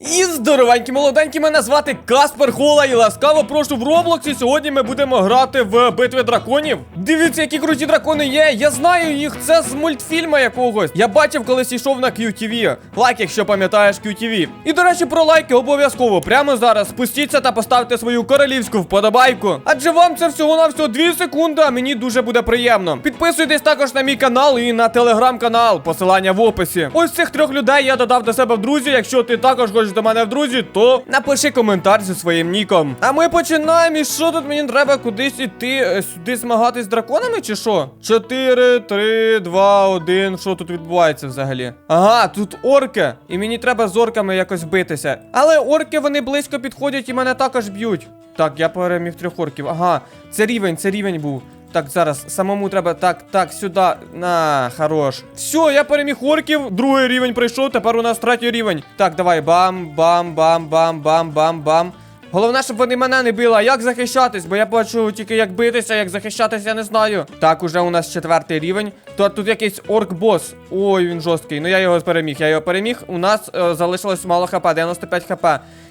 І здоровенькі молоденькі, мене звати Каспер Хола і ласкаво прошу в Роблоксі. Сьогодні ми будемо грати в битви драконів. Дивіться, які круті дракони є. Я знаю їх, це з мультфільма якогось. Я бачив, колись йшов на QTV. Лайк, якщо пам'ятаєш QTV. І до речі, про лайки обов'язково. Прямо зараз спустіться та поставте свою королівську вподобайку. Адже вам це всього на всього 2 секунди, а мені дуже буде приємно. Підписуйтесь також на мій канал і на телеграм-канал. Посилання в описі. Ось цих трьох людей я додав до себе в друзі. Якщо ти також хочеш до мене в друзі, то напиши коментар зі своїм ніком. А ми починаємо. І що тут мені треба кудись іти? Е, Сюди змагатись з драконами чи що? 4, 3, 2, 1. Що тут відбувається взагалі? Ага, тут орки. І мені треба з орками якось битися. Але орки вони близько підходять і мене також б'ють. Так, я переміг трьох орків. Ага, це рівень, це рівень був. Так, зараз самому треба. Так, так, сюди. На, хорош. Все, я переміг орків. Другий рівень пройшов. Тепер у нас третій рівень. Так, давай. Бам, бам, бам, бам, бам, бам, бам. Головне, щоб вони мене не били. А як захищатись? Бо я бачу тільки як битися, як захищатись, я не знаю. Так, уже у нас четвертий рівень. То тут якийсь орк-бос. Ой, він жорсткий. Ну я його переміг. Я його переміг. У нас е, залишилось мало хп, 95 хп.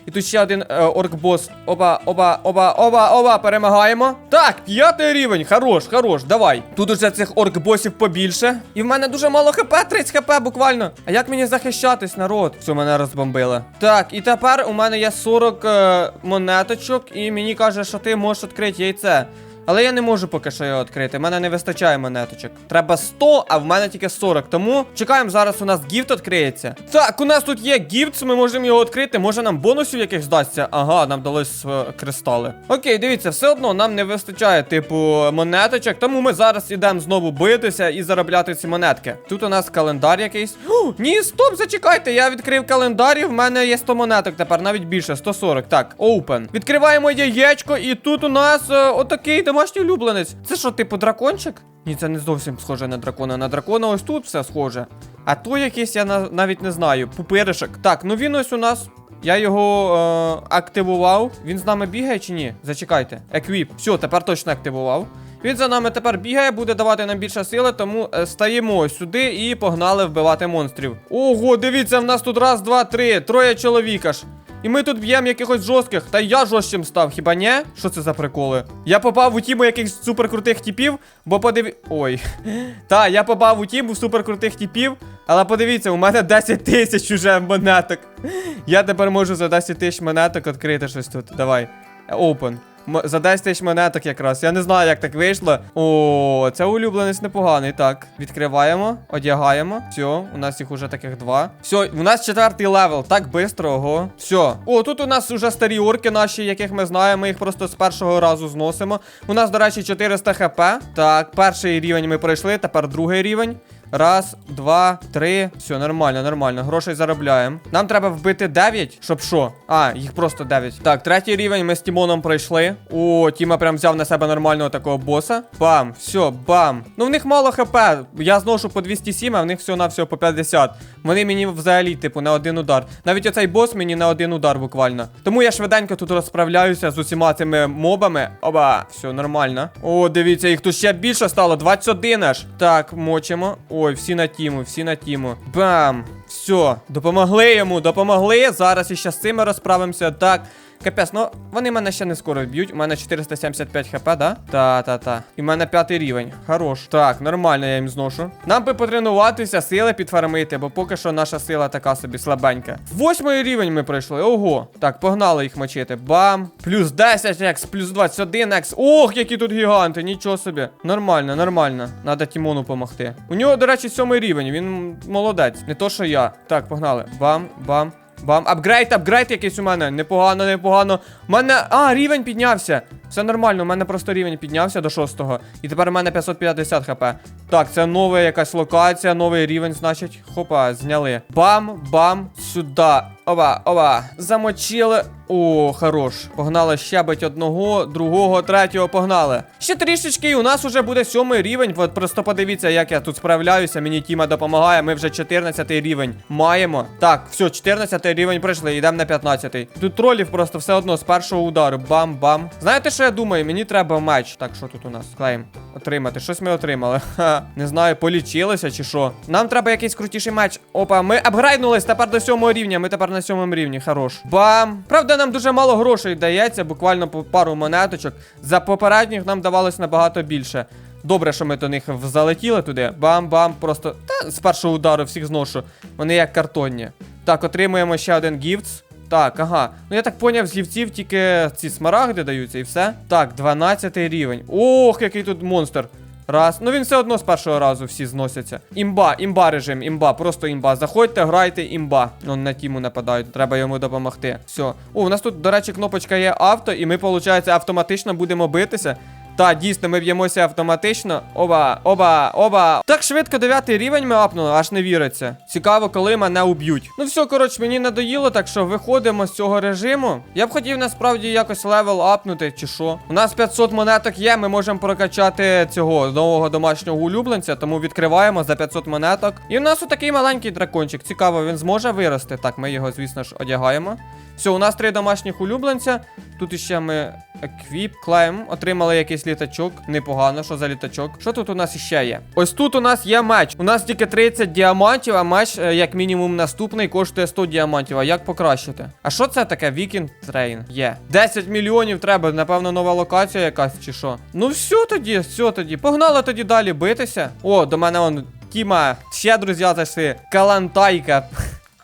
І тут ще один е, орк-бос. Оба, оба, оба, оба, оба, перемагаємо. Так, п'ятий рівень. Хорош, хорош, давай. Тут уже цих орк-босів побільше. І в мене дуже мало хп, 30 хп буквально. А як мені захищатись, народ? Все, мене розбомбили. Так, і тепер у мене є 40 е, монеточок, і мені каже, що ти можеш відкрити яйце. Але я не можу поки що його відкрити. У мене не вистачає монеточок. Треба 100, а в мене тільки 40. Тому чекаємо, зараз у нас гіфт відкриється. Так, у нас тут є гіфт, ми можемо його відкрити. Може нам бонусів якихось здасться? Ага, нам дались е, кристали. Окей, дивіться, все одно нам не вистачає, типу, монеточок. Тому ми зараз ідемо знову битися і заробляти ці монетки. Тут у нас календар якийсь. О, ні, стоп, зачекайте. Я відкрив календар і в мене є 100 монеток тепер, навіть більше, 140. Так, open. Відкриваємо яєчко, і тут у нас е, отакий домашній улюбленець. Це що, типу, дракончик? Ні, це не зовсім схоже на дракона. На дракона ось тут все схоже. А то якийсь я навіть не знаю. Пупиришек. Так, ну він ось у нас. Я його е, активував. Він з нами бігає чи ні? Зачекайте. Еквіп. Все, тепер точно активував. Він за нами тепер бігає, буде давати нам більше сили, тому е, стаємо сюди і погнали вбивати монстрів. Ого, дивіться, в нас тут раз, два, три, троє чоловіка ж. І ми тут б'ємо якихось жорстких. Та я жорстким став, хіба ні? Що це за приколи? Я попав у тіму якихось суперкрутих типів, бо подиві. Ой. Та, я попав у тіму суперкрутих типів, але подивіться, у мене 10 тисяч уже монеток. Я тепер можу за 10 тисяч монеток відкрити щось тут. Давай. Open. За 10 тисяч монеток якраз. Я не знаю, як так вийшло. О, це улюбленець непоганий. Так, відкриваємо, одягаємо. Все, у нас їх уже таких два. Все, у нас четвертий левел. Так бистро, ого. Все. О, тут у нас уже старі орки наші, яких ми знаємо. Ми їх просто з першого разу зносимо. У нас, до речі, 400 хп. Так, перший рівень ми пройшли, тепер другий рівень. Раз, два, три. Все, нормально, нормально. Грошей заробляємо. Нам треба вбити 9, щоб що? А, їх просто 9. Так, третій рівень ми з Тімоном пройшли. О, Тіма прям взяв на себе нормального такого боса. Бам, все, бам. Ну в них мало хп. Я зношу по 207, а в них всього на всього по 50. Вони мені взагалі, типу, на один удар. Навіть оцей бос мені на один удар буквально. Тому я швиденько тут розправляюся з усіма цими мобами. Оба, все нормально. О, дивіться, їх тут ще більше стало. 21 аж. Так, мочимо. Ой, всі на тіму, всі на тіму. Бам! Все, допомогли йому, допомогли. Зараз іще з цими розправимося. Так. Капець, ну вони мене ще не скоро б'ють. У мене 475 хп, да? Та-та-та. І в мене п'ятий рівень. Хорош. Так, нормально я їм зношу. Нам би потренуватися, сили підфармити, бо поки що наша сила така собі слабенька. Восьмий рівень ми пройшли. Ого. Так, погнали їх мочити. Бам. Плюс 10 екс, плюс 21 екс. Ох, які тут гіганти, нічого собі. Нормально, нормально. Надо Тімону помогти. У нього, до речі, сьомий рівень. Він молодець. Не то, що я. Так, погнали. Бам, бам. Бам, апгрейд, апгрейд якийсь у мене. Непогано, непогано. У мене. А, рівень піднявся. Все нормально, у мене просто рівень піднявся до шостого. І тепер у мене 550 хп. Так, це нова якась локація, новий рівень, значить. Хопа, зняли. Бам, бам, сюди. Оба, оба. Замочили. О, хорош. Погнали ще бить одного, другого, третього, погнали. Ще трішечки, і у нас уже буде сьомий рівень. От просто подивіться, як я тут справляюся. Мені Тіма допомагає. Ми вже 14 рівень маємо. Так, все, 14 рівень пройшли, йдемо на 15. -й. Тут тролів просто все одно з першого удару. Бам-бам. Знаєте, що я думаю, мені треба меч. Так, що тут у нас? Клеїм. Отримати. Щось ми отримали. Ха. Не знаю, полічилися чи що. Нам треба якийсь крутіший меч. Опа, ми апгрейднулись тепер до сьомого рівня. Ми тепер на сьомому рівні. Хорош. Бам! Правда, нам дуже мало грошей дається, буквально по пару монеточок. За попередніх нам давалось набагато більше. Добре, що ми до них залетіли туди. Бам-бам, просто та з першого удару всіх зношу. Вони як картонні. Так, отримуємо ще один гіфтс. Так, ага. Ну я так поняв, з гівців тільки ці смарагди даються і все. Так, 12 рівень. Ох, який тут монстр. Раз. Ну він все одно з першого разу всі зносяться. Імба, імба режим, імба, просто імба. Заходьте, грайте, імба. Ну на тіму нападають, треба йому допомогти. Все. О, у нас тут, до речі, кнопочка є авто, і ми, виходить, автоматично будемо битися. Та, дійсно, ми б'ємося автоматично. Оба, оба, оба. Так швидко дев'ятий рівень ми апнули, аж не віриться. Цікаво, коли мене уб'ють. Ну все, коротше, мені надоїло, так що виходимо з цього режиму. Я б хотів насправді якось левел апнути, чи що. У нас 500 монеток є, ми можемо прокачати цього нового домашнього улюбленця, тому відкриваємо за 500 монеток. І у нас отакий маленький дракончик. Цікаво, він зможе вирости. Так, ми його, звісно ж, одягаємо. Все, у нас три домашніх улюбленця. Тут іще ми еквіп, клейм, отримали якийсь літачок. Непогано, що за літачок. Що тут у нас іще є? Ось тут у нас є меч. У нас тільки 30 діамантів, а меч, е, як мінімум, наступний коштує 100 діамантів. А як покращити? А що це таке? Вікінг трейн? Є. 10 мільйонів треба, напевно, нова локація якась чи що. Ну все тоді, все тоді. Погнали тоді далі битися. О, до мене он. Тіма, ще друзі зайшли. Калантайка.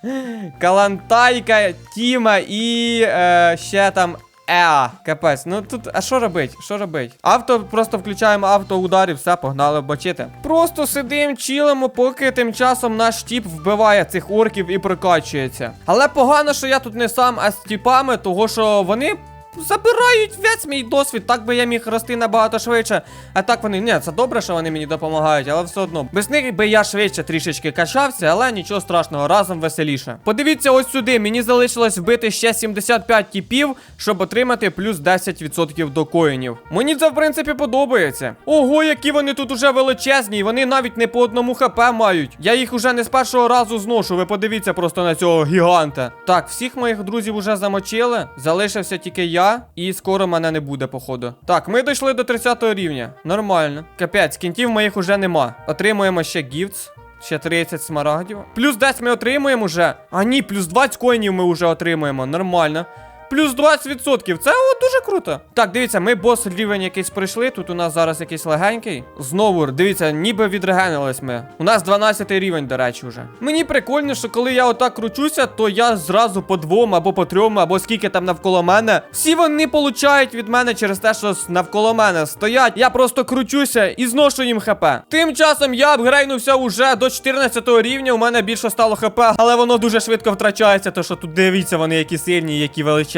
Калантайка, Тіма і е, ще там Еа, капець. Ну тут, а що робить? Що робить? Авто, просто включаємо автоудар і все, погнали бачити. Просто сидимо, чилимо, поки тим часом наш тіп вбиває цих орків і прокачується. Але погано, що я тут не сам, а з тіпами, того що вони. Забирають весь мій досвід, так би я міг рости набагато швидше. А так вони. Ні, це добре, що вони мені допомагають, але все одно. Без них би я швидше трішечки качався, але нічого страшного, разом веселіше. Подивіться ось сюди, мені залишилось вбити ще 75 тіпів, щоб отримати плюс 10% до коїнів. Мені це в принципі подобається. Ого, які вони тут уже величезні, вони навіть не по одному хп мають. Я їх уже не з першого разу зношу. Ви подивіться просто на цього гіганта. Так, всіх моїх друзів уже замочили. Залишився тільки я, і скоро мене не буде, походу. Так, ми дійшли до 30 рівня. Нормально. Капець, кінтів моїх уже нема. Отримуємо ще гіфтс. Ще 30 смарагдів. Плюс 10 ми отримуємо вже. А ні, плюс 20 коїнів ми вже отримуємо. Нормально. Плюс 20%. Це о, дуже круто. Так, дивіться, ми бос рівень якийсь пройшли. Тут у нас зараз якийсь легенький. Знову, дивіться, ніби відрегенились ми. У нас 12 рівень, до речі, вже. Мені прикольно, що коли я отак кручуся, то я зразу по двом або по трьом, або скільки там навколо мене. Всі вони получають від мене через те, що навколо мене стоять. Я просто кручуся і зношу їм хп. Тим часом я апгрейнувся уже до 14 рівня. У мене більше стало хп, але воно дуже швидко втрачається. То що тут дивіться, вони які сильні, які величезні.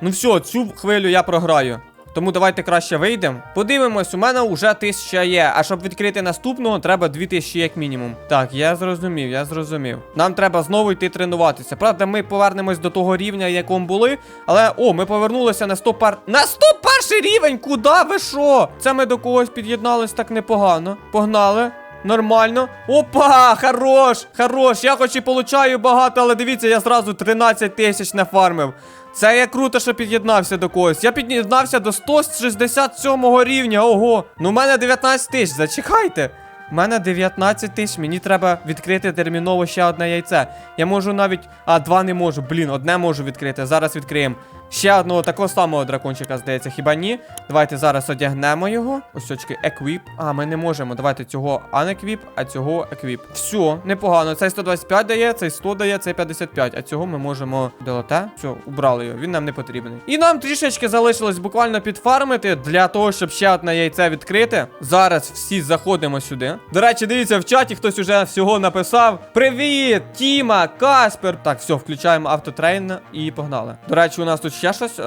Ну все, цю хвилю я програю. Тому давайте краще вийдемо. Подивимось, у мене вже тисяча є. А щоб відкрити наступного, треба дві тисячі як мінімум. Так, я зрозумів, я зрозумів. Нам треба знову йти тренуватися. Правда, ми повернемось до того рівня, якому були. Але о, ми повернулися на 100 пар. На 101 рівень! Куди ви що? Це ми до когось під'єднались так непогано. Погнали. Нормально. Опа, хорош, хорош. Я хоч і получаю багато, але дивіться, я зразу 13 тисяч нафармив. Це я круто, що під'єднався до когось. Я під'єднався до 167 рівня. Ого. Ну, в мене 19 тисяч. Зачекайте. У мене 19 тисяч, мені треба відкрити терміново ще одне яйце. Я можу навіть. А, два не можу. Блін, одне можу відкрити. Зараз відкриємо. Ще одного такого самого дракончика, здається, хіба ні? Давайте зараз одягнемо його. Ось очки, еквіп. А, ми не можемо. Давайте цього анеквіп, а цього еквіп. Все, непогано. Цей 125 дає, цей 100 дає, цей 55. А цього ми можемо делоте. Все, убрали його, він нам не потрібний. І нам трішечки залишилось буквально підфармити для того, щоб ще одне яйце відкрити. Зараз всі заходимо сюди. До речі, дивіться, в чаті хтось уже всього написав. Привіт, Тіма, Каспер. Так, все, включаємо автотрейн і погнали. До речі, у нас тут ще щось. Е,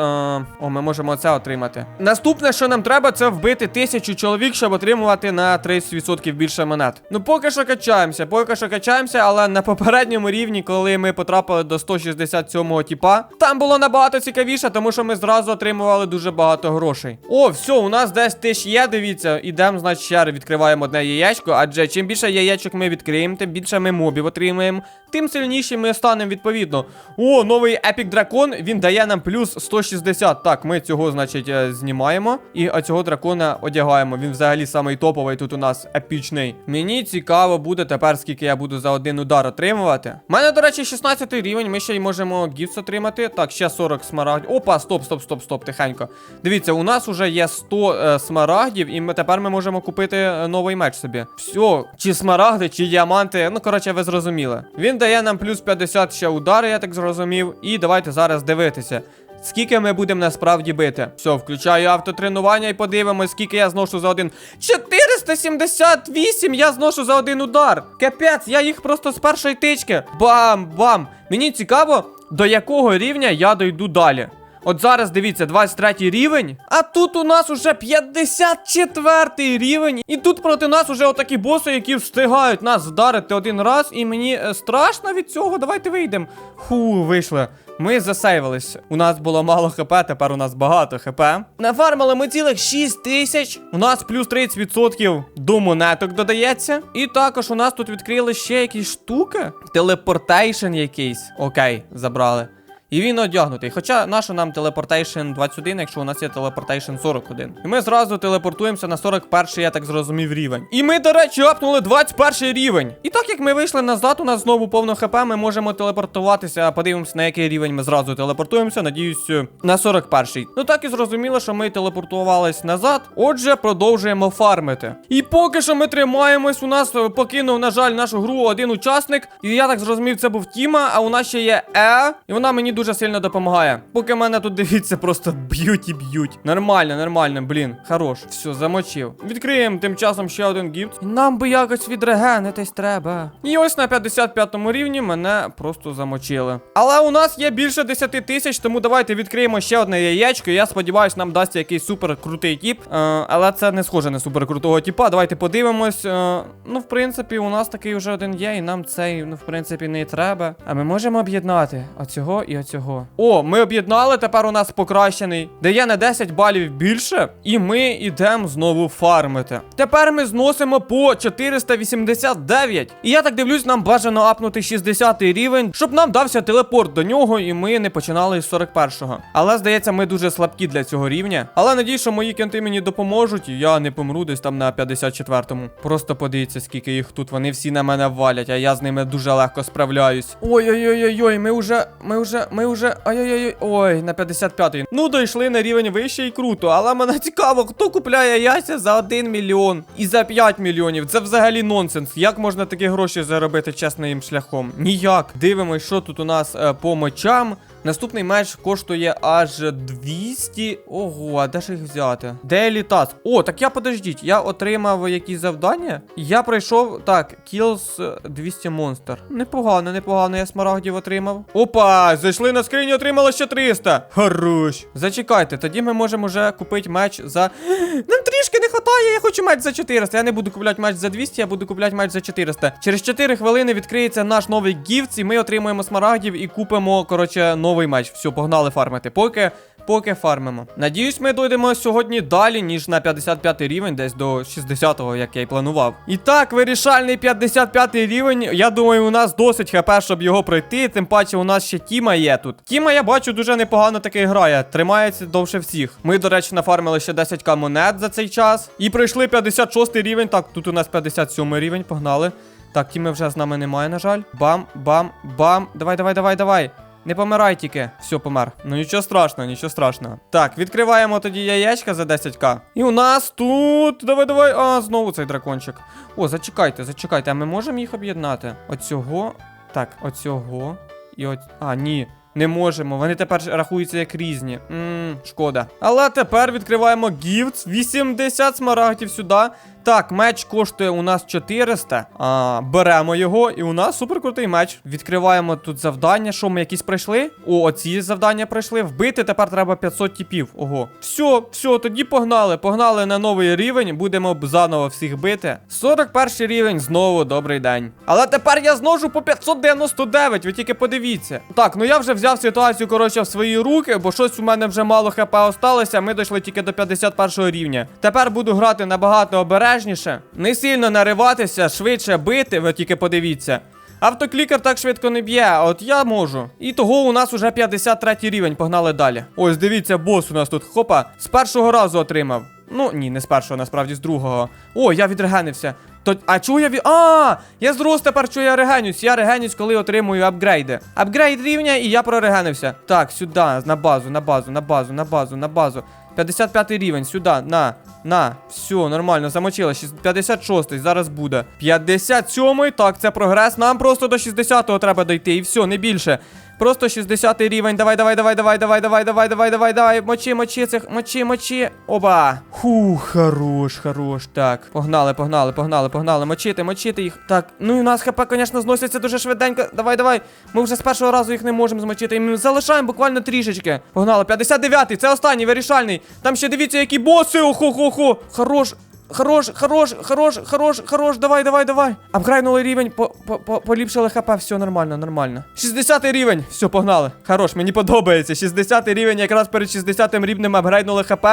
О, ми можемо це отримати. Наступне, що нам треба, це вбити тисячу чоловік, щоб отримувати на 30% більше монет. Ну, поки що качаємося, поки що качаємося, але на попередньому рівні, коли ми потрапили до 167-го тіпа, там було набагато цікавіше, тому що ми зразу отримували дуже багато грошей. О, все, у нас десь тисяч є, дивіться. Ідемо, значить, ще відкриваємо одне яєчко, адже чим більше яєчок ми відкриємо, тим більше ми мобів отримаємо, тим сильніші ми станемо відповідно. О, новий епік дракон, він дає нам плюс плюс 160. Так, ми цього, значить, е, знімаємо. І оцього дракона одягаємо. Він взагалі самий топовий тут у нас епічний. Мені цікаво буде тепер, скільки я буду за один удар отримувати. У мене, до речі, 16 рівень. Ми ще й можемо гіфс отримати. Так, ще 40 смарагдів. Опа, стоп, стоп, стоп, стоп, тихенько. Дивіться, у нас уже є 100 е, смарагдів, і ми тепер ми можемо купити е, новий меч собі. Все, чи смарагди, чи діаманти. Ну, коротше, ви зрозуміли. Він дає нам плюс 50 ще удари, я так зрозумів. І давайте зараз дивитися. Скільки ми будемо насправді бити? Все, включаю автотренування і подивимось, скільки я зношу за один. 478 я зношу за один удар. Капець, я їх просто з першої тички. Бам-бам. Мені цікаво, до якого рівня я дойду далі. От зараз дивіться, 23 рівень. А тут у нас уже 54 рівень. І тут проти нас уже отакі боси, які встигають нас вдарити один раз. І мені е, страшно від цього. Давайте вийдемо. Ху, вийшли. Ми засейвились. У нас було мало хп, тепер у нас багато хп. Нафармили ми цілих 6 тисяч. У нас плюс 30% до монеток додається. І також у нас тут відкрили ще якісь штуки. Телепортейшн якийсь. Окей, забрали. І він одягнутий. Хоча нащо нам телепортейшн 21, якщо у нас є телепортейшн 41. І ми зразу телепортуємося на 41, я так зрозумів, рівень. І ми, до речі, апнули 21 рівень. І так як ми вийшли назад, у нас знову повно хп, ми можемо телепортуватися. Подивимося, на який рівень ми зразу телепортуємося. Надіюсь, е, на 41. Ну так і зрозуміло, що ми телепортувались назад. Отже, продовжуємо фармити. І поки що ми тримаємось, у нас е, покинув, на жаль, нашу гру один учасник. І я так зрозумів, це був Тіма, а у нас ще є Е, і вона мені дуже сильно допомагає. Поки мене тут дивіться, просто б'ють і б'ють. Нормально, нормально, блін. Хорош. Все, замочив. Відкриємо тим часом ще один. І Нам би якось відрегенитись треба. І ось на 55-му рівні мене просто замочили. Але у нас є більше 10 тисяч, тому давайте відкриємо ще одне яєчко. Я сподіваюся, нам дасться якийсь супер крутий тіп. Е, але це не схоже на супер крутого тіпа. Давайте подивимось. Е, ну, в принципі, у нас такий вже один є, і нам цей, ну, в принципі, не треба. А ми можемо об'єднати оцього і оцього. О, ми об'єднали, тепер у нас покращений. Дає на 10 балів більше, і ми йдемо знову фармити. Тепер ми зносимо по 489. І я так дивлюсь, нам бажано апнути 60 рівень, щоб нам дався телепорт до нього, і ми не починали з 41-го. Але здається, ми дуже слабкі для цього рівня. Але надіюсь, що мої кенти мені допоможуть, і я не помру десь там на 54-му. Просто подивіться, скільки їх тут. Вони всі на мене валять, а я з ними дуже легко справляюсь. Ой-ой-ой-ой, ми вже, ми вже, ми вже. Ай-яй-яй. Ой, на 55-й. Ну, дійшли на рівень вище і круто. Але мене цікаво, хто купляє яйця за 1 мільйон і за 5 мільйонів. Це взагалі нонсенс. Як можна такі гроші заробити чесним шляхом? Ніяк. Дивимось, що тут у нас е, по мечам. Наступний меч коштує аж 200. Ого, а де ж їх взяти? Дейлі тас. О, так я подождіть, я отримав якісь завдання. Я пройшов. Так, Kills е, 200 монстр. Непогано, непогано, я смарагдів отримав. Опа, зайшли на скриню, отримали ще 300. Хорош. Зачекайте, тоді ми можемо вже купити меч за. Нам трішки не вистачає, я хочу матч за 400. Я не буду купляти матч за 200, я буду купляти матч за 400. Через 4 хвилини відкриється наш новий гіфт, і ми отримуємо смарагдів і купимо, коротше, новий матч. Все, погнали фармити. Поки. Поки фармимо. Надіюсь, ми дойдемо сьогодні далі, ніж на 55 рівень, десь до 60-го, як я й планував. І так, вирішальний 55 рівень. Я думаю, у нас досить хп, щоб його пройти. Тим паче, у нас ще Тіма є тут. Тіма, я бачу, дуже непогано таки грає. Тримається довше всіх. Ми, до речі, нафармили ще 10к монет за цей час. І пройшли 56 рівень. Так, тут у нас 57 рівень, погнали. Так, Тіми вже з нами немає, на жаль. Бам, бам, бам. Давай, давай, давай, давай. Не помирай тільки. Все, помер. Ну нічого страшного, нічого страшного. Так, відкриваємо тоді яєчка за 10к. І у нас тут. Давай, давай. А, знову цей дракончик. О, зачекайте, зачекайте. А ми можемо їх об'єднати? Оцього. Так, оцього. І от. А, ні. Не можемо, вони тепер рахуються як різні. Ммм, шкода. Але тепер відкриваємо гіфт. 80 смарагдів сюди. Так, меч коштує у нас 400. А, беремо його, і у нас суперкрутий меч. Відкриваємо тут завдання. Що ми якісь пройшли? О, оці завдання пройшли. Вбити тепер треба 500 тіпів. Ого. Все, все, тоді погнали. Погнали на новий рівень. Будемо заново всіх бити. 41 рівень, знову добрий день. Але тепер я зношу по 599, ви тільки подивіться. Так, ну я вже взяв ситуацію, коротше, в свої руки, бо щось у мене вже мало хп осталося. Ми дійшли тільки до 51 рівня. Тепер буду грати набагато обережніше, не сильно нариватися, швидше бити, ви тільки подивіться. Автоклікер так швидко не б'є, а от я можу. І того у нас уже 53 рівень, погнали далі. Ось дивіться, бос у нас тут хопа, з першого разу отримав. Ну ні, не з першого, насправді з другого. О, я відрегенився. То, а чого я від. А, я зрос тепер, що я регенюсь. Я регенюсь, коли отримую апгрейди. Апгрейд рівня, і я прорегенився. Так, сюди, на базу, на базу, на базу, на базу, на базу. 55 рівень, сюди, на, на, все, нормально, замочила. Щас- 56 зараз буде. 57 так, це прогрес. Нам просто до 60-го треба дойти, і все, не більше. Просто 60 рівень. Давай, давай, давай, давай, давай, давай, давай, давай, давай, давай. Мочи, мочи цих, мочи, мочи. Оба. Фух, хорош, хорош. Так, погнали, погнали, погнали, погнали. Мочити, мочити їх. Так, ну і у нас хп, звісно, зноситься дуже швиденько. Давай, давай. Ми вже з першого разу їх не можемо змочити. І ми залишаємо буквально трішечки. Погнали. 59-й, це останній, вирішальний. Там ще дивіться, які боси. Охо-хо-хо. Хорош. Хорош, хорош, хорош, хорош, хорош, давай, давай, давай. Апгрейнули рівень, по, по, по, поліпшили хп, все нормально, нормально. 60 рівень, все, погнали. Хорош, мені подобається. 60 рівень, якраз перед 60 рівнем апгрейнули хп.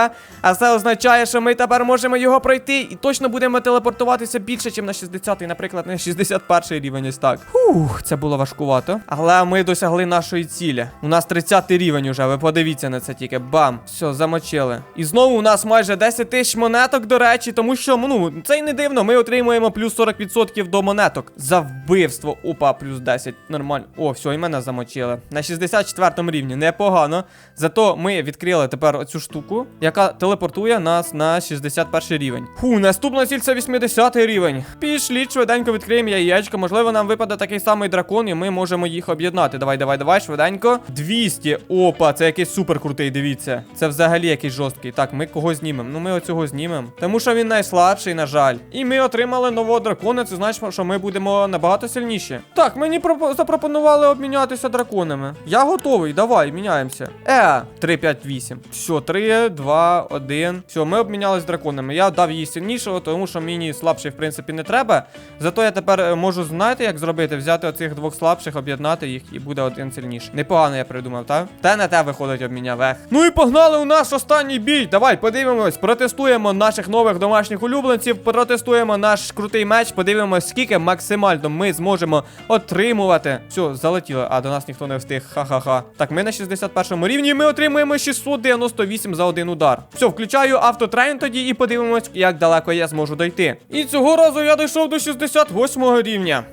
А це означає, що ми тепер можемо його пройти і точно будемо телепортуватися більше, ніж на 60, наприклад, на 61 рівень, ось так. Фух, це було важкувато. Але ми досягли нашої цілі. У нас 30 рівень уже, ви подивіться на це тільки. Бам! Все, замочили. І знову у нас майже 10 тисяч монеток, до речі, тому що, ну, це й не дивно, ми отримуємо плюс 40% до монеток. За вбивство. Опа, плюс 10. Нормально. О, все, і мене замочили. На 64 рівні. Непогано. Зато ми відкрили тепер оцю штуку, яка телепортує нас на 61 рівень. Фу, наступна ціль це 80 рівень. Пішліть, швиденько відкриємо яєчко. Можливо, нам випаде такий самий дракон, і ми можемо їх об'єднати. Давай, давай, давай, швиденько. 200. Опа, це якийсь супер крутий, дивіться. Це взагалі якийсь жорсткий. Так, ми кого знімемо? Ну ми оцього знімемо. Тому що він найслабший, на жаль. І ми отримали нового дракона. Це значить, що ми будемо набагато сильніші. Так, мені запропонували обмінятися драконами. Я готовий, давай, міняємося. Е, 3, 5, 8. Все, 3, 2, 1. Все, ми обмінялись драконами. Я дав їй сильнішого, тому що мені слабший, в принципі, не треба. Зато я тепер е, можу знаєте, як зробити? Взяти оцих двох слабших, об'єднати їх, і буде один сильніший. Непогано я придумав, так? Те на те виходить обміняв. Ну і погнали у наш останній бій. Давай, подивимось, протестуємо наших нових домашніх улюбленців, протестуємо наш крутий меч, подивимось, скільки максимально ми зможемо отримувати. Все, залетіло, а до нас ніхто не встиг. Ха-ха-ха. Так, ми на 61 рівні, і ми отримуємо 698 за один удар. Все, включаю автотрейн тоді і подивимось, як далеко я зможу дойти. І цього разу я дійшов до 68 рівня.